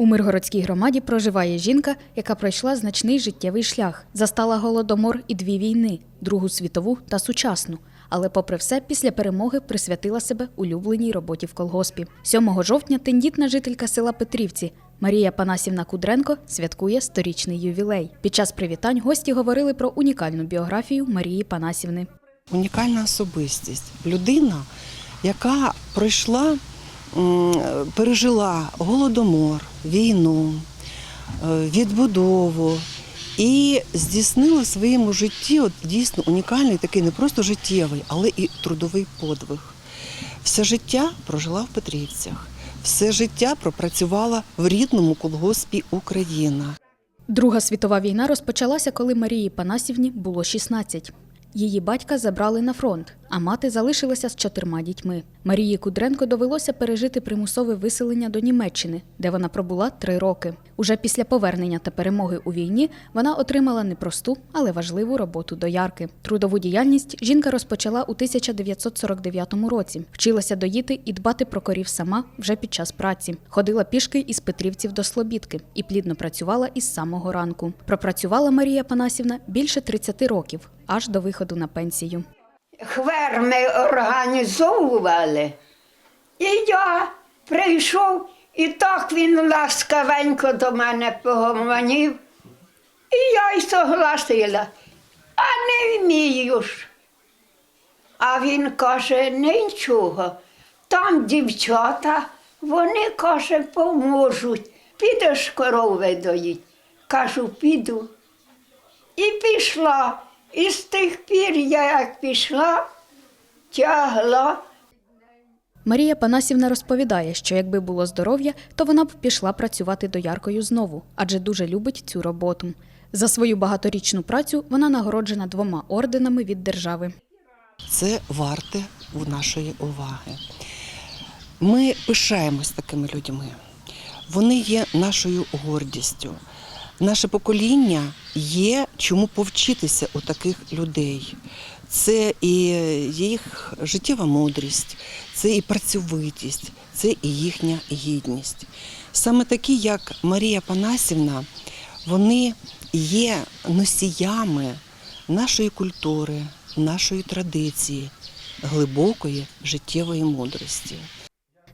У Миргородській громаді проживає жінка, яка пройшла значний життєвий шлях, застала голодомор і дві війни Другу світову та сучасну. Але, попри все, після перемоги присвятила себе улюбленій роботі в колгоспі. 7 жовтня тендітна жителька села Петрівці Марія Панасівна Кудренко святкує сторічний ювілей. Під час привітань гості говорили про унікальну біографію Марії Панасівни. унікальна особистість. Людина, яка пройшла, пережила голодомор, війну, е, відбудову і здійснила в своєму житті от дійсно унікальний такий не просто життєвий, але і трудовий подвиг. Все життя прожила в Петрівцях, все життя пропрацювала в рідному колгоспі Україна. Друга світова війна розпочалася, коли Марії Панасівні було 16. Її батька забрали на фронт, а мати залишилася з чотирма дітьми. Марії Кудренко довелося пережити примусове виселення до Німеччини, де вона пробула три роки. Уже після повернення та перемоги у війні вона отримала непросту, але важливу роботу доярки. Трудову діяльність жінка розпочала у 1949 році. Вчилася доїти і дбати про корів сама вже під час праці. Ходила пішки із Петрівців до Слобідки і плідно працювала із самого ранку. Пропрацювала Марія Панасівна більше 30 років, аж до виходу на пенсію. Хвер ми організовували. І я прийшов, і так він ласкавенько до мене погомонів. І я й согласила, а не вмію ж. А він каже, нічого. Там дівчата, вони, каже, поможуть. Підеш корови доїть. Кажу, піду. І пішла. І з тих пір я як пішла, тягла. Марія Панасівна розповідає, що якби було здоров'я, то вона б пішла працювати дояркою знову, адже дуже любить цю роботу. За свою багаторічну працю вона нагороджена двома орденами від держави. це варте у нашої уваги. Ми пишаємось такими людьми. Вони є нашою гордістю. Наше покоління є чому повчитися у таких людей. Це і їх життєва мудрість, це і працьовитість, це і їхня гідність. Саме такі, як Марія Панасівна, вони є носіями нашої культури, нашої традиції, глибокої життєвої мудрості.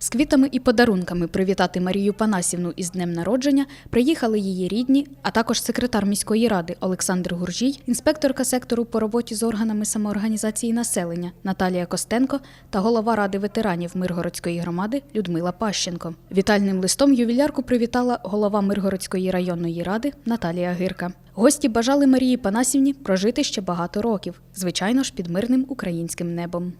З квітами і подарунками привітати Марію Панасівну із днем народження приїхали її рідні, а також секретар міської ради Олександр Гуржій, інспекторка сектору по роботі з органами самоорганізації населення Наталія Костенко та голова ради ветеранів Миргородської громади Людмила Пащенко. Вітальним листом ювілярку привітала голова Миргородської районної ради Наталія Гирка. Гості бажали Марії Панасівні прожити ще багато років, звичайно ж під мирним українським небом.